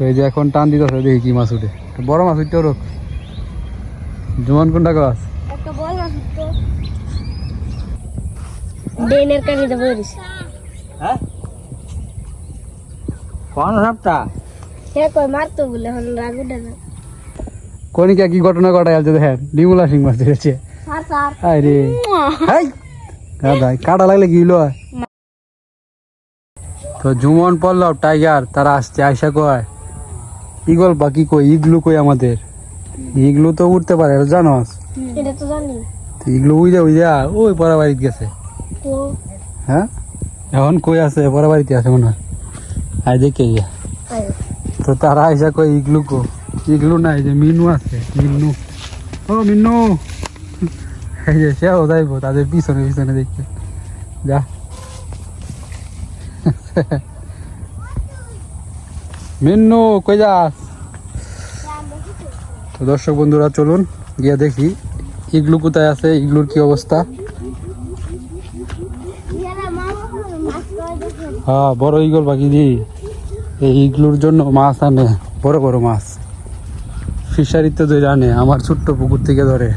তো এই যে এখন টান দিতেছে দেখি কি মাছ উঠে। বড় মাছ উঠতে রোক জমান কোনটা গাছ একটা বল মাছ তো ডেনের হ্যাঁ? কোন সাপটা? হে কই মারতো বলে হন রাগ উঠে না। কনিকা কি ঘটনা ঘটায় আছে দেখেন ডিমুলা সিং মাছ ধরেছে। Sir sir. আরে হাই! গাদা কাটা লাগলে কি হলো? তো জুমন পল্লব টাইগার তারা আসছে আয়সা কয় ইগল বাকি কই? ইগলু কই আমাদের? ইগলু তো উঠতে পারে জানোস এটা তো জানি। ইগলু উইজা উইজা ওই পরা বাড়িতে গেছে। হ্যাঁ? এখন কই আছে? পরা বাড়িতে আছে মনে হয়। আই দেখে আয়। তো তারা আইসা কই ইগলু কো? ইগলু না এই যে মিনু আছে মিনু। ও মিনু! এই যে সেও যাইবো তাদের পিছনে পিছনে দেখতে। যা। মিন্নু, কই যাস? তো দর্শক বন্ধুরা, চলুন, গিয়ে দেখি ইগলু কোথায় আছে, ইগলুর কি অবস্থা? হ্যাঁ বড় ইগল দি এই ইগলুর জন্য মাছ আনে, বড় বড় মাছ। ফিশারি তো ধরে আনে, আমার ছোট্ট পুকুর থেকে ধরে।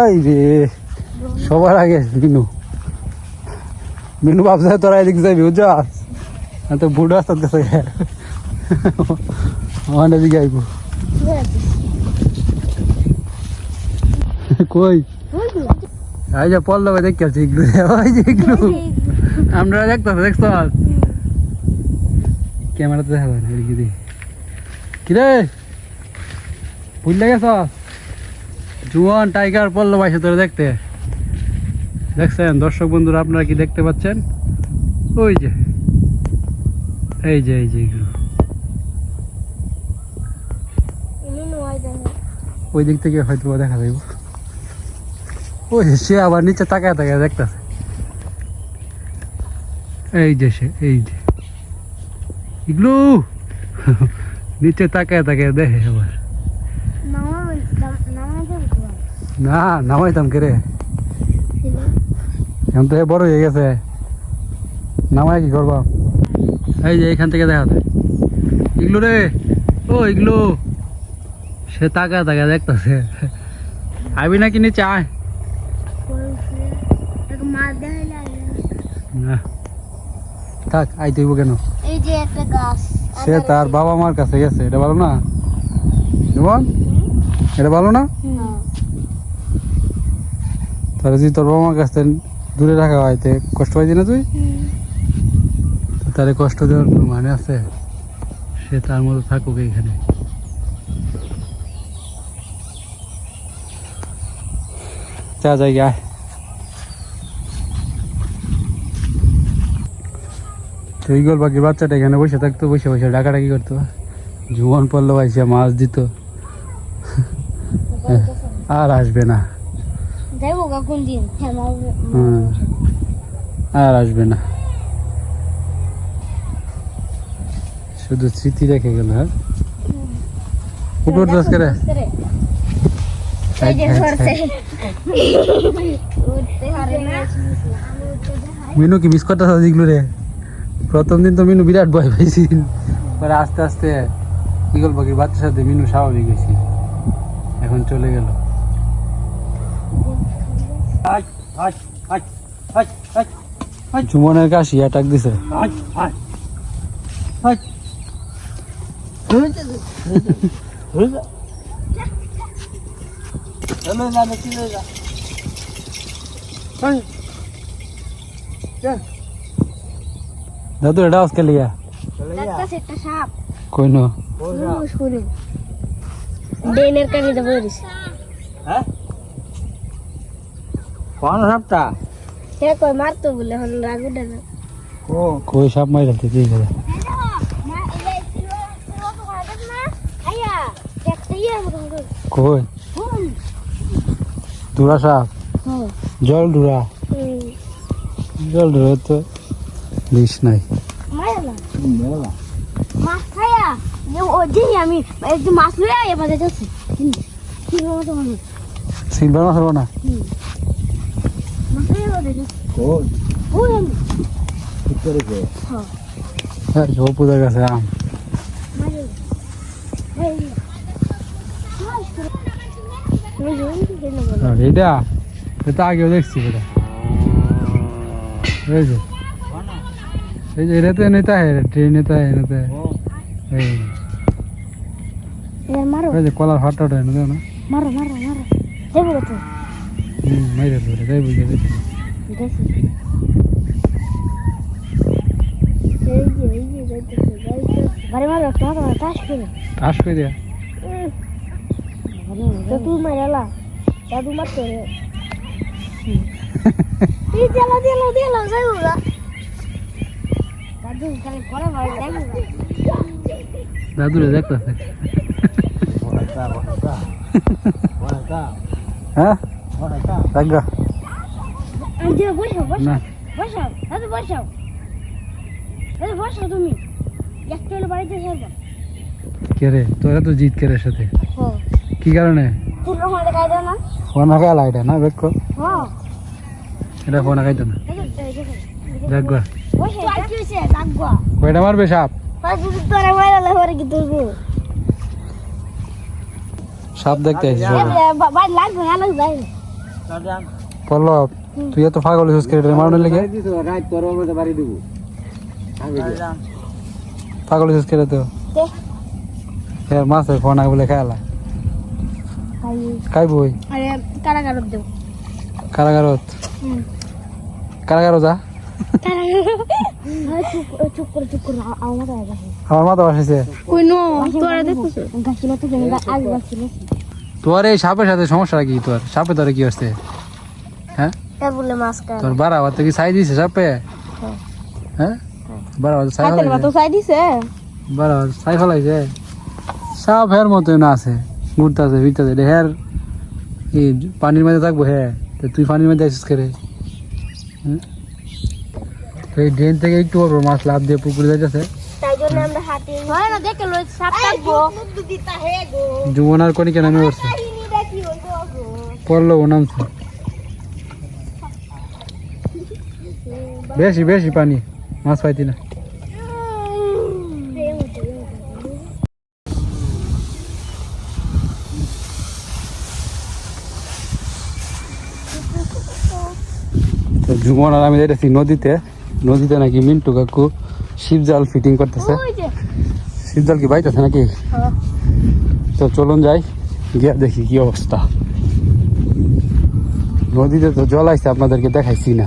এই রে, সবার আগে মিনু। মিনু ভাবছে তোরা এদিক যাবি, বুঝছাস? বুড়ো আসতে গেছে আমার এদিকে আইব কই এই যে পল্লবে দেখতে আছি যে ইগলু আমরা দেখতেছি দেখছ ক্যামেরাতে দেখা এদিকে কিরে গেছ জুয়ান টাইগার পল্লব আইসে তোরা দেখতে দেখছেন দর্শক বন্ধুরা আপনারা কি দেখতে পাচ্ছেন ওই যে এই যে এই যে এগুলো ওই দিক থেকে হয়তো দেখা যাইব। ওই সে আবার নিচে তাকায় তাকায় দেখতেছে। এই যে সে এই যে। ইগলু! নিচে তাকায় তাকায় দেখে আবার। না নামাইতাম কে রে? এখন তো বড় হয়ে গেছে। নামাই কি করব? এই যে এখান থেকে দেখা যায়। ইগলু রে, ও এগুলো। সে তাকা তাকা দেখতেছে। আবি নাকি নিচে আয়। না। থাক আই তুইব কেন? সে তার বাবা মার কাছে গেছে, এটা ভালো না? যেমন এটা ভালো না? তাহলে যদি তোর বাবা মার কাছ দূরে রাখা হয় কষ্ট পাইছি না তুই? তো তাহলে কষ্ট দেওয়ার কোনো মানে আছে? সে তার মতো থাকুক এখানে যা যাই আয়। তো ইগল পাখির বাচ্চাটা এখানে বসে থাকতো? বসে বসে ডাকাডাকি করতো? জুয়ান পড়ল আইসা মাছ দিত। আর আসবে না। হ্যাঁ হুম। আর আসবে না। শুধু স্মৃতি রেখে গেল হ্যাঁ? উপর দোষ করে। এই যে ধরছে। উঠতে পারে না। মিনু কি মিস করতে দেখল রে প্রথম দিন তো মিনু বিরাট ভয় পাইছি পরে আস্তে আস্তে ইগল পাখির বাচ্চার সাথে মিনু স্বাভাবিক হয়েছি। এখন চলে গেল। চুমনের কাশি অ্যাটাক দিছে। আজ আজ আজ চলো যা দেখি যা দাদু এটা আজকে লিয়া চলে যা একটা সেটা সাপ কই নো শুনে ডেনের কানিতে বলিস হ্যাঁ কোন সাপটা হে কই মারতো বলে হন রাগ উঠে না ও কই? দুরা সাপ? জল ডুরা? জল ডুরা তো বিষ নাই। মাছ খাইয়া যে আমি একটু মাছ লইয়া এবারে যাচ্ছি। সিলভার মাছ হব না। হ্যাঁ। হ্যাঁ কাছে আম। এটা এটা আগেও দেখছি এটা এই যে এই যে এটাতে নেতা হে ট্রেন নেতা হয় নেতা এই যে কলার হাটটা না মারো মারো মারো যাইব তো হুম মাইরে ধরে যাইব যে দেখি এই যে এই যে যাইতে যাইতে বারে মারো একটা মারো টাস করে টাস করে তো তুই মারালা দাদু মারতে রে এই দিলো দিলো দিলো যাইবো দাদু খালি করে ভাই Boneka, boneka. Boneka, হ্যাঁ? boneka. থাকবা এই যে বসো বসো না। বসো দাদু বসো দাদু বসো তুমি। একটা বাড়িতে কে রে? তোরা তো জিত কে রে সাথে? ও কি কারণে? ফোন খাইলা এটা না? বেক হ্যাঁ এটা ফোন না। লাগবা কয়টা মারবে সাপ সাপ দেখতে. পল্লব তুই এত পাগল হইছিস কে রে মারনের লেগে Itu right turun mata bari পাগল হইছিস কে তো? হ্যাঁ মাছের ফোন আগে বলে খাইলা খাইব ওই আরে কারাগার দেব। কারাগারত? হুম। যা। চুপ চুপ করে চুপ করে আমার মাথা গেছে আমার মাথা বসেছে কই নো তোরা তো এই সাপের সাথে সমস্যা কি তোর? সাপে তোরে কি হচ্ছে? হ্যাঁ? তা বলে তোর বাড়া হাতে কি ছাই দিছে সাপে? হ্যাঁ। ফেলাইছে। তো চাই দিছে? ফেলাইছে। সাপ হের মতোই না আছে। ঘুরতেছে ফিরতেছে এটা হের এই পানির মধ্যে থাকব হ্যাঁ তো তুই পানির মধ্যে আসিস করে হুম? তো এই ড্রেন থেকে একটু বড় মাছ লাভ দিয়ে পুকুরে যাইতেছে তাই জন্য আমরা হাতে হয় না দেখে লই সাপ থাকব যুবনার কনিকে নামে পড়ছে পড়ল ও নামছে বেশি বেশি পানি মাছ পাইতি না যুবন আর আমি যাইতেছি নদীতে। নদীতে নাকি মিন্টু কাকু শিব জাল ফিটিং করতেছে। ওই যে। শিব জাল কি বাইতেছে নাকি? হ্যাঁ। তো চলুন যাই গিয়া দেখি কি অবস্থা। নদীতে তো জল আইছে আপনাদেরকে দেখাইছি না।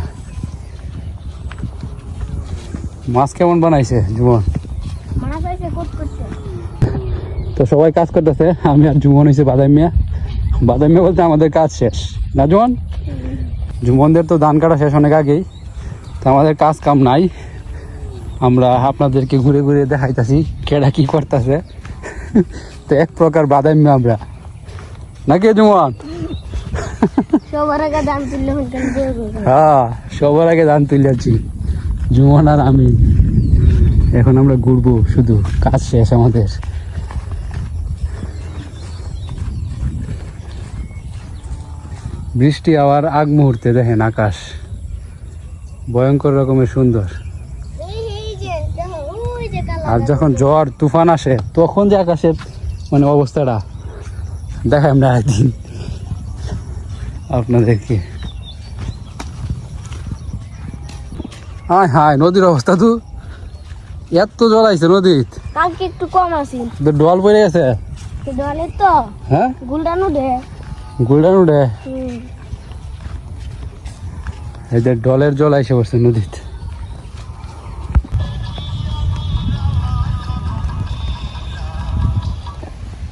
মাছ কেমন বানাইছে করছে। তো সবাই কাজ করতেছে আমি আর জুমন হয়েছে বাদাম মিয়া। বাদাম মিয়া বলতে আমাদের কাজ শেষ। না জুমন? জুমনদের তো ধান কাটা শেষ অনেক আগেই তো আমাদের কাজ কাম নাই। আমরা আপনাদেরকে ঘুরে ঘুরে দেখাইতাছি কেডা কি করতেছে। তো এক প্রকার বাদাম আমরা। নাকি জুমন সবার আগে দাম তুললে হ্যাঁ সবার আগে ধান তুলেছি জুমন আর আমি। এখন আমরা ঘুরবো শুধু কাজ শেষ আমাদের। বৃষ্টি আবার আগ মুহূর্তে দেখেন আকাশ। ভয়ঙ্কর রকমের সুন্দর। আর যখন ঝড় তুফান আসে তখন যে আকাশের মানে অবস্থাটা দেখাই আমরা একদিন আপনাদেরকে। হায় হায় নদীর অবস্থা তো এত জল আইছে নদীত। কালকে একটু কম আছে। তো ডল পড়ে গেছে? তো। হ্যাঁ? গুলডানু দে। গোল্ডেন উঠে হুম। এই যে ডলের জল আইসে পড়ছে নদীতে।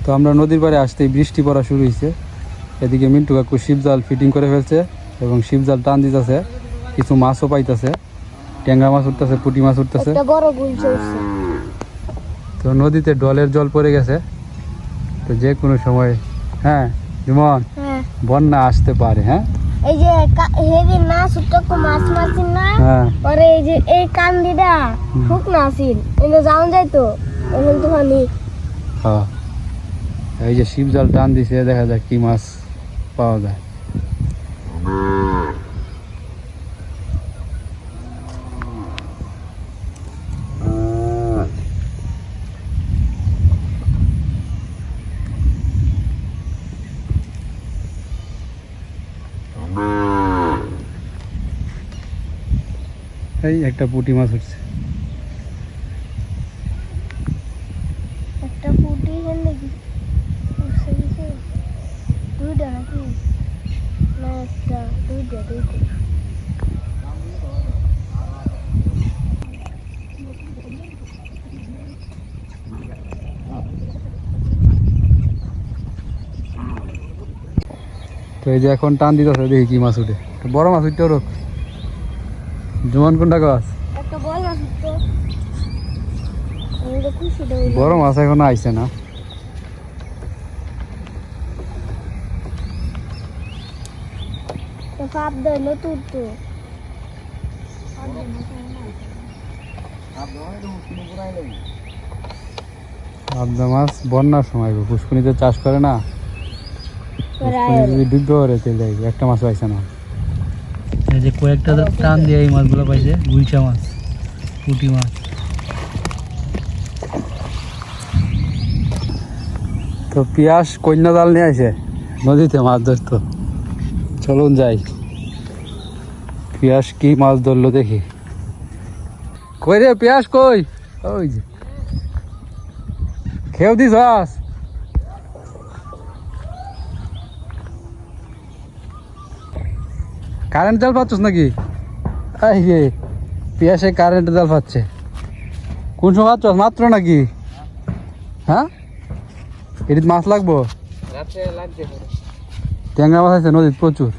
তো আমরা নদীর পাড়ে আসতেই বৃষ্টি পড়া শুরু হয়েছে এদিকে মিন্টু কাকু শিব জাল ফিটিং করে ফেলছে এবং শিব জাল টান দিতেছে কিছু মাছও পাইতেছে। ট্যাংরা মাছ উঠতেছে পুটি মাছ উঠতেছে। তো নদীতে ডলের জল পড়ে গেছে। তো যে কোনো সময় হ্যাঁ জুমন হ্যাঁ। বন্যা আসতে পারে হ্যাঁ? এই যে কা- হেদি না একটু মাছ মারছিন না? পরে এই যে এই কান দিদা হুক না আসিন এনে যাওন যায় তো এখন তো হানি হ্যাঁ। এই যে শিব জল টান দিছে দেখা যাক কি মাছ পাওয়া যায়। এই একটা পুঁটি মাছ উঠছে একটা উঠছে কিছু দুইটা নাকি? না একটা দুইটা দুইটা। তো এই যে এখন টান দিতেছে দেখি কি মাছ উঠে। তো বড় মাছ উঠতে জমান কোনটা গাছ? বড় মাছ এখনও আইছে না। ফাপ তো। আবদা মাছ বন্যার সময় পুষ্কুনিতে চাষ করে না। যদি ডুববে করে চলে যাবে একটা মাছ পাইছে না। এই যে কয়েকটা টান দিয়ে এই মাছগুলো পাইছে গুলচা মাছ পুঁটি মাছ। তো পিয়াস কন্যা জাল নিয়ে আসে নদীতে মাছ ধরতো। চলুন যাই। পিয়াস কি মাছ ধরলো দেখি। কই রে পিয়াস কই? ওই যে। খেয়েও দিস কারেন্ট জাল পাচ্ছিস নাকি? এই পিয়াসে কারেন্ট জাল পাচ্ছে। কোন সময় পাচ্ছ মাত্র নাকি? হ্যাঁ? এটিতে মাছ লাগবো? ট্যাংরা মাছ আছে নদীতে প্রচুর।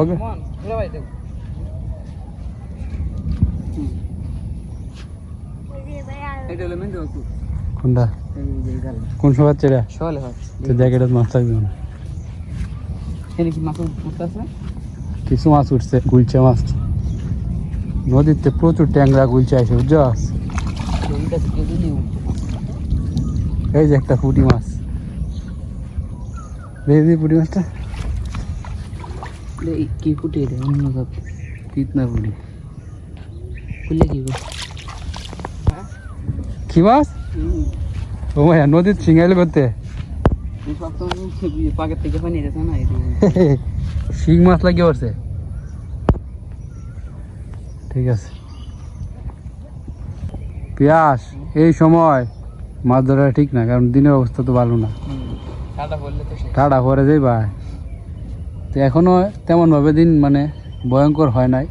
ওকে। কোনটা? কোন সময় পাচ্ছে তো জ্যাকেটত মাছ থাকবে না এখানে কি মাছ কিছু মাছ উঠছে গুলচা মাছ। নদীতে প্রচুর ট্যাংরা গুলচা আছে বুঝছস এই যে একটা পুঁটি মাছ। দেখি পুঁটি মাছটা। কি ফুটে এটা অন্য সব কিতনা পুঁটি। খুলে কি কি মাছ? ও মায়া নদীর ছিঙ্গাইলে করতে শিং মাছ লাগিয়ে পড়ছে। ঠিক আছে। পিয়াস এই সময় মাছ ধরা ঠিক না কারণ দিনের অবস্থা তো ভালো না। টাটা পরে যাই ভাই। তো এখনও তেমনভাবে দিন মানে ভয়ঙ্কর হয় নাই।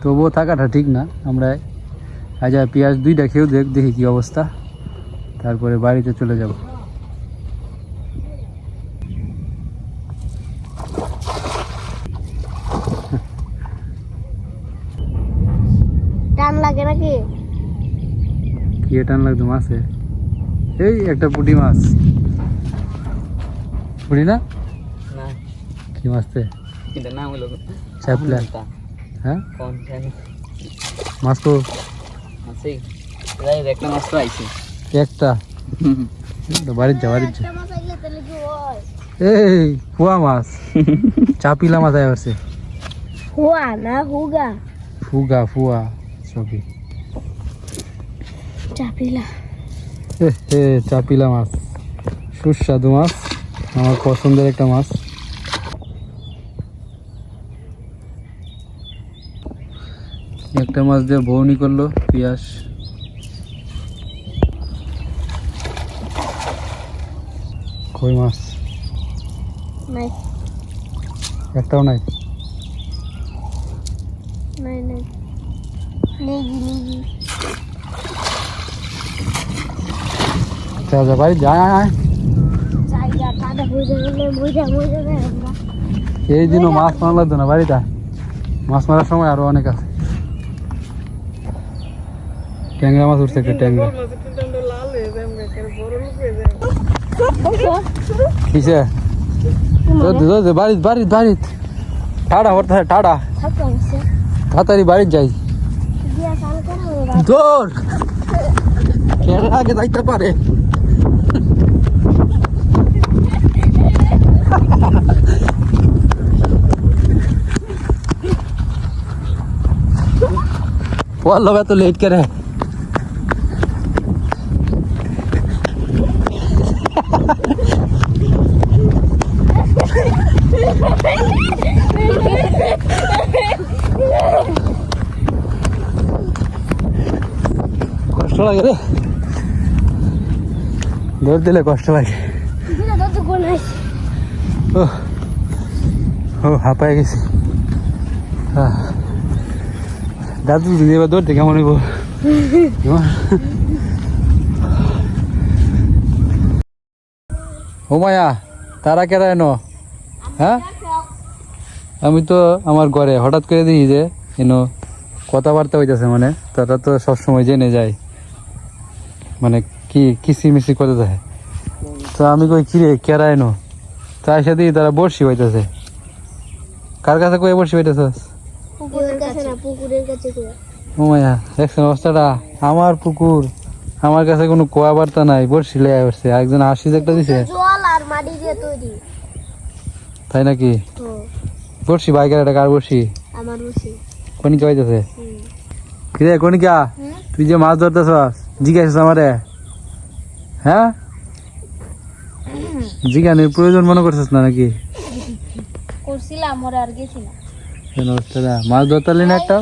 তবুও থাকাটা ঠিক না আমরা আজ পেঁয়াজ দুইটা খেয়েও দেখ দেখি কি অবস্থা। তারপরে বাড়িতে চলে যাব টান লাগে নাকি কি টান লাগতো মাছে। এই একটা পুঁটি মাছ। পুঁটি না? না। কি মাছতে নাম হলো? চ্যাপলা। হ্যাঁ? কোন জানি মাছ তো। আছে একটা মাছ তো আইছে। একটা? বাড়ির যা বাড়ির যা। একটা মাছ আইলে তাহলে কি হয়? এই ফুয়া মাছ। চাপিলা মাছ না হুগা। ফুগা ফুয়া সবই। চাপিলা। মাছ। সুস্বাদু মাছ আমার পছন্দের একটা মাছ। একটা মাছ দিয়ে বৌনি করল পিঁয়াজ কই মাছ? নাই। একটাও নাই? নাই নাই। নেগি নেগি যা যা বাড়ি যা আয়, আয়। জায়গা কাটা হয়ে যাবে মজা মজা দেয় আমরা এই দিনও মাছ মারা লাগতো না বাড়িটা মাছ মারার সময় আরও অনেক আছে ট্যাংরা মাছ উঠছে একটা ট্যাংরা কিসে বাড়িত বাড়িত বাড়িত ঠাডা হতে ঠাডা থাকতে হচ্ছে তাড়াতাড়ি বাড়ির যাই দিয়া চাল করা হবে দৌড় কেন আগে যাইতে পারে और लोग तो लेट कर है কষ্ট লাগে রে। দৌড় দিলে কষ্ট লাগে। ও হাঁপায় গেছি। দাদু দিদি এবার দৌড়তে কেমন হইব। কেমন? মায়া, তারা কেরা এনো? হ্যাঁ? আমি তো আমার ঘরে হঠাৎ করে দেখি যে এনো কথাবার্তা হইতেছে মানে তারা তো সবসময় জেনে যায়। মানে কি কিসি মিসি করতে থাকে তো আমি কই কিরে কেরা এনো? তার সাথে তারা বর্ষি হইতেছে। কার কাছে কই বর্ষি হইতেছস পুকুরের কাছে দেখছেন অবস্থাটা? আমার পুকুর আমার কাছে কোনো কোয়া বার্তা নাই বর্ষি লেয়া আসছে একজন আশিস একটা দিছে। জল আর মাটি দিয়ে তৈরি। তাই নাকি? বর্ষি বাইকের একটা কার বর্ষি আমার বসে কনিকা কিরে তুই যে মাছ ধরতেছস জিজ্ঞাসা আমারে। হ্যাঁ? জিজ্ঞানের প্রয়োজন মনে করছিস না নাকি? করছিলাম ওরা আর গেছি মাছ ধরতে না একটা?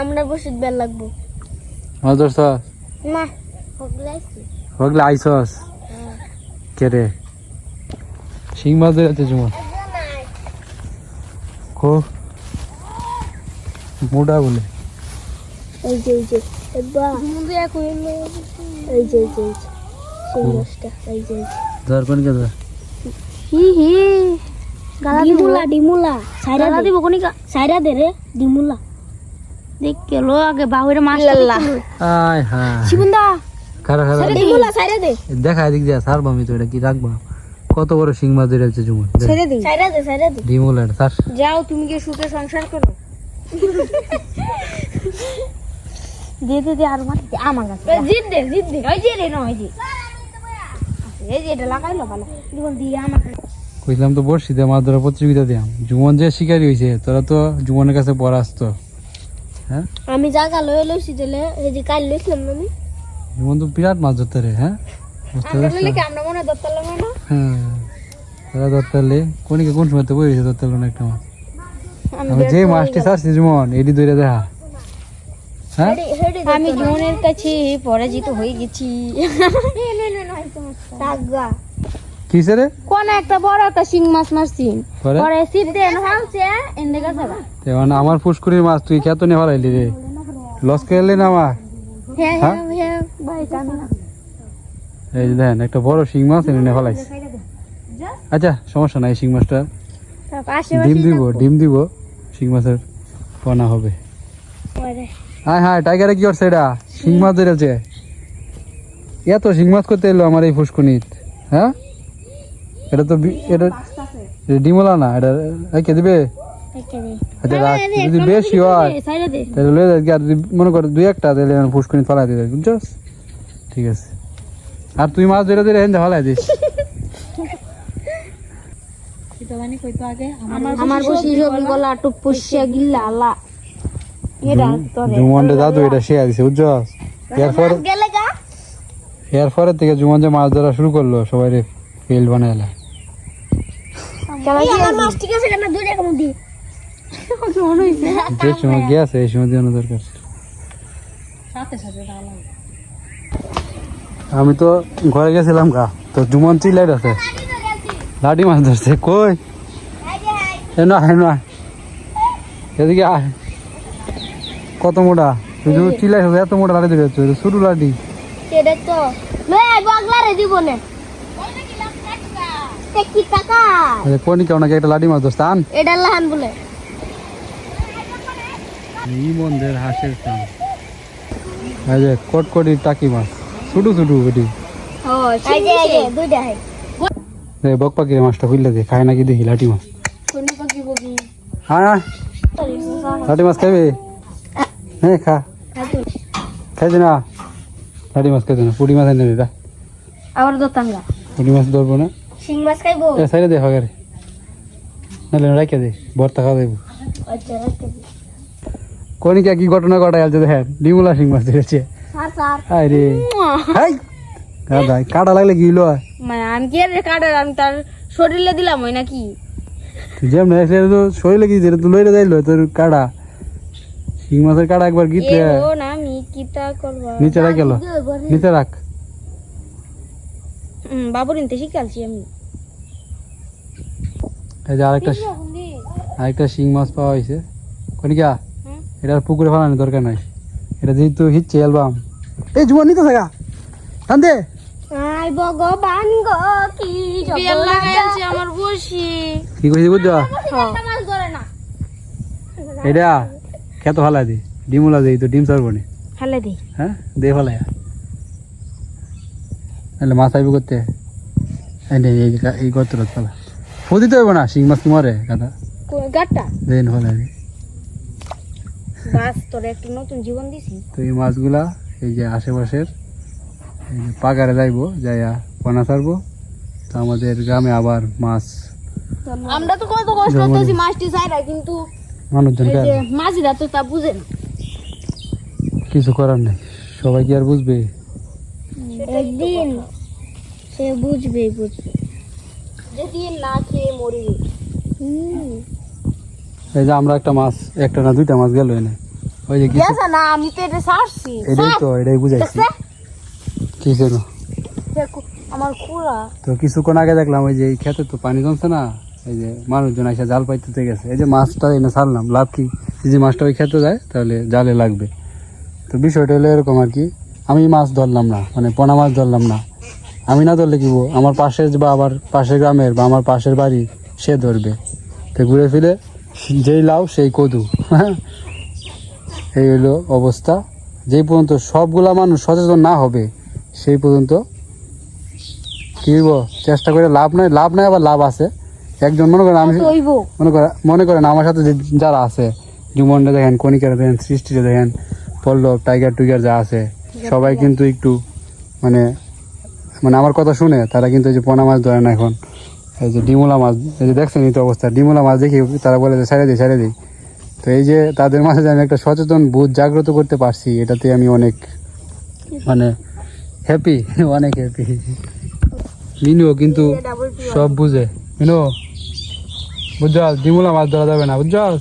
আমরা বসে বেল লাগবো। মাছ ধরছস? না হগলাইছি আইসস কে রে? শিং মাছ ধরেছে জুমা। কো মোটা বলে। এই যে এই যে একবার মুন্ডু এক হইল এই যে এই যে এই যে এই যে এই যে। ধর কোন কে ধর। হি হি। গালা ডিমুলা ডিমুলা সাইরা দিব কোনিকা সাইরা দে রে ডিমুলা। দেখ কেলো আগে বাহুরে মাছ আয় হ্যাঁ। শিবুন্দা খারা খারা। ডিমুলা সাইরা দে। দেখা এদিক দিয়ে সার বামি তো এটা কি রাখবা? কত বড় শিং মাছ ধরেছে জুমা সাইরা দে। সাইরা দে। সাইরা দে ডিমুল সার যাও তুমি কি সুখে সংসার করো। দে দে দে আর মার আমার কাছে। জিদ দে জিদ দে। ওই যে রে না ওই যে। এই যে এটা লাগাইলো ভালো। জীবন দিয়ে আমার কইলাম তো বর্ষিতে মাছ ধরার প্রতিযোগিতা দিয়াম জুমন যে শিকারি হয়েছে তোরা তো জুমনের কাছে পরাস্ত হ্যাঁ আমি জায়গা লয়ে লইছি তাহলে এই যে কাল লইছিলাম আমি জুমন তো বিরাট মাছ ধরতে রে হ্যাঁ আমরা কি আমরা মনে দত্তা না হ্যাঁ তোরা ধরতে কোনিকে কোন সময় তো না একটা মাছ আমি যে মাছটি ছাড়ছি জুমন এটি ধরে দেখা হ্যাঁ আমি জীবনের কাছে পরাজিত হয়ে গেছি কিসে রে? কোন একটা বড় একটা শিং মাছ মারছি। পরে? সিপ দেন হালছে এন্ডে গেছে তেমন আমার পুষ্করির মাছ তুই খেতো নিয়ে ভালাইলি রে। লস করলি না আমার? হ্যাঁ হ্যাঁ? হ্যাঁ হ্যাঁ ভাই জানি না। এই যে দেখেন একটা বড় শিং মাছ এনে ফেলাইছে আচ্ছা সমস্যা নাই শিং মাছটা। ডিম দিব ডিম দিব। শিং মাছের পোনা হবে। হ্যাঁ হ্যাঁ টাইগারে কি করছে এটা? শিং মাছ ধরেছে। এত শিং মাছ করতে এলো আমার এই ফুসকুনিত হ্যাঁ? এটা তো এটা এটা ডিমলা না? এটা কে দিবে? আচ্ছা রাখ যদি বেশি হয় তাহলে লয়ে যাই আর যদি মনে কর দুই একটা তাহলে ফুসকুনি ফেলাই দিবে বুঝছস ঠিক আছে। আর তুই মাছ ধরে ধরে হেন্দে ফেলাই দিস। আমার বসি সবজি গলা টুপ পুষিয়া গিল্লা আলা এটা তোরে জুমনটা দাদু এটা শেয়ার দিছে বুঝছস এরপর গেলে এরপরের থেকে জুমন যে মাছ ধরা শুরু করল সবাই ফিল্ড বানাইলা। এই আমার মাছ ঠিক আছে কেন? দুই টাকা মধ্যে যে সময় গিয়েছে এই সময় দিয়ে দরকার। আমি তো ঘরে গেছিলাম গা। তো জুমন চিলাইট আছে। লাঠি মাছ ধরছে। কই? এ না হে না। এদিকে আয়। কত মোটা? তুই চিলাই এত মোটা লাঠি ধরেছে শুরু লাঠি। এটা তো। বগলা রে দিব না। তে কি টাকা কোনি কেউ নাকি একটা লাঠি মাছ আন। এটা লাহান বলে। এই মন্দির হাঁসের কাম এই যে কটকটি টাকি মাছ। ছোটো ছোটো বেটি। ও এই যে এই যে দুইটা হয় এই বক পাখির মাছটা খুললে দে খায় নাকি দেখি লাঠি মাছ। কোনি পাখি বগি হ্যাঁ লাঠি মাছ খাবি হ্যাঁ খা। খাইছে না। লাঠি মাছ খাইছে না পুটি মাছ এনে দিদা আবার দতাঙ্গা। পুটি মাছ ধরবো না। শিং মাছ খাইবো? এ সাইডে দে নাহলে রাখিয়া দে ভর্তা খাওয়া দেবো আচ্ছা কনিকা কি ঘটনা ঘটাই আছে দেখেন? ডিমুলা সিং মাছ ধরেছে। Sir sir. হাই! হাই দাদা কাটা লাগলে কি হলো মানে আমি কি রে কাটার আমি তার শরীরে দিলাম ওই নাকি? তুই যেমন এসে তো শরীরে কি তো লইরে যাইলো তোর কাটা শিং মাছের কাটা একবার গিতে ও না আমি কিতা করবা? নিচে রাখ গেল নিচে রাখ। হুম বাবুর ইনতে শিখালছি আমি। এই যে আরেকটা আরেকটা শিং মাছ পাওয়া হয়েছে কনিকা হুম? এটার পুকুরে ফেলানোর দরকার নাই। এটা যেহেতু হিচ্ছে অ্যালবাম। এই জুয়ান নিতে থাকা। টান দে। আই ভগবান গো কি বেল লাগাইছে আমার বসি। কি কইছি বুঝছ? মাছ ধরে না। এটা খেত ফেলা দি। ডিমুলা দিই তো ডিম দি। হ্যাঁ? দে ফেলায়া তাহলে মাছ আইব করতে। এই এই গা- এই গর্ত ফেলা। ফুদি তো হইব না শিং মাছ মরে গাদা গাটা দেন দি বাস তোর একটু নতুন জীবন দিছি। তো এই মাছগুলা এই যে আশেপাশের পাগারে যাইবো যাইয়া পোনা ছাড়বো। তো আমাদের গ্রামে আবার মাছ আমরা তো কত কষ্ট। করতেছি মাছটি চাইরা কিন্তু মানুষজন মাঝিরা তো তা বুঝে না। কিছু করার নেই সবাই কি আর বুঝবে? একদিন সে বুঝবে বুঝবে। যেদিন না খেয়ে মরবে এই যে আমরা একটা মাছ একটা না দুইটা মাছ গেল এনে। ওই যে গেছে না আমি তো এটা ছাড়ছি। এটাই তো এটাই বুঝাইছি। কি আমার তো কিছুক্ষণ আগে দেখলাম ওই যে এই খেতে তো পানি জমছে না এই যে মানুষজন এসে জাল পাইতে গেছে। এই যে মাছটা এনে ছাড়লাম লাভ কি? এই যে মাছটা ওই খেতে যায় তাহলে জালে লাগবে। তো বিষয়টা হলো এরকম আর কি আমি মাছ ধরলাম না মানে পোনা মাছ ধরলাম না। আমি না ধরলে কি আমার পাশের বা আমার পাশের গ্রামের বা আমার পাশের বাড়ি সে ধরবে। তো ঘুরে ফিরে যেই লাউ সেই কদু। হ্যাঁ? এই হলো অবস্থা। যেই পর্যন্ত সবগুলা মানুষ সচেতন না হবে সেই পর্যন্ত কি চেষ্টা করে লাভ নাই। লাভ নাই আবার লাভ আছে। একজন মনে করেন আমি মনে করেন মনে করেন আমার সাথে যে যারা আছে জুমনটা দেখেন কণিকারা দেখেন সৃষ্টিটা দেখেন পল্লব টাইগার টুইগার যা আছে। সবাই কিন্তু একটু মানে মানে আমার কথা শুনে তারা কিন্তু এই যে পোনা মাছ ধরে না এখন। এই যে ডিমুলা মাছ, এই যে দেখছেন এই তো অবস্থা, ডিমুলা মাছ দেখি তারা বলে যে ছেড়ে দিই ছেড়ে দিই তো এই যে তাদের মাঝে যে আমি একটা সচেতন বোধ জাগ্রত করতে পারছি, এটাতে আমি অনেক মানে হ্যাপি অনেক হ্যাপি মিনুও কিন্তু সব বুঝে। মিনু বুঝছাস ডিমুলা মাছ ধরা যাবে না বুঝছাস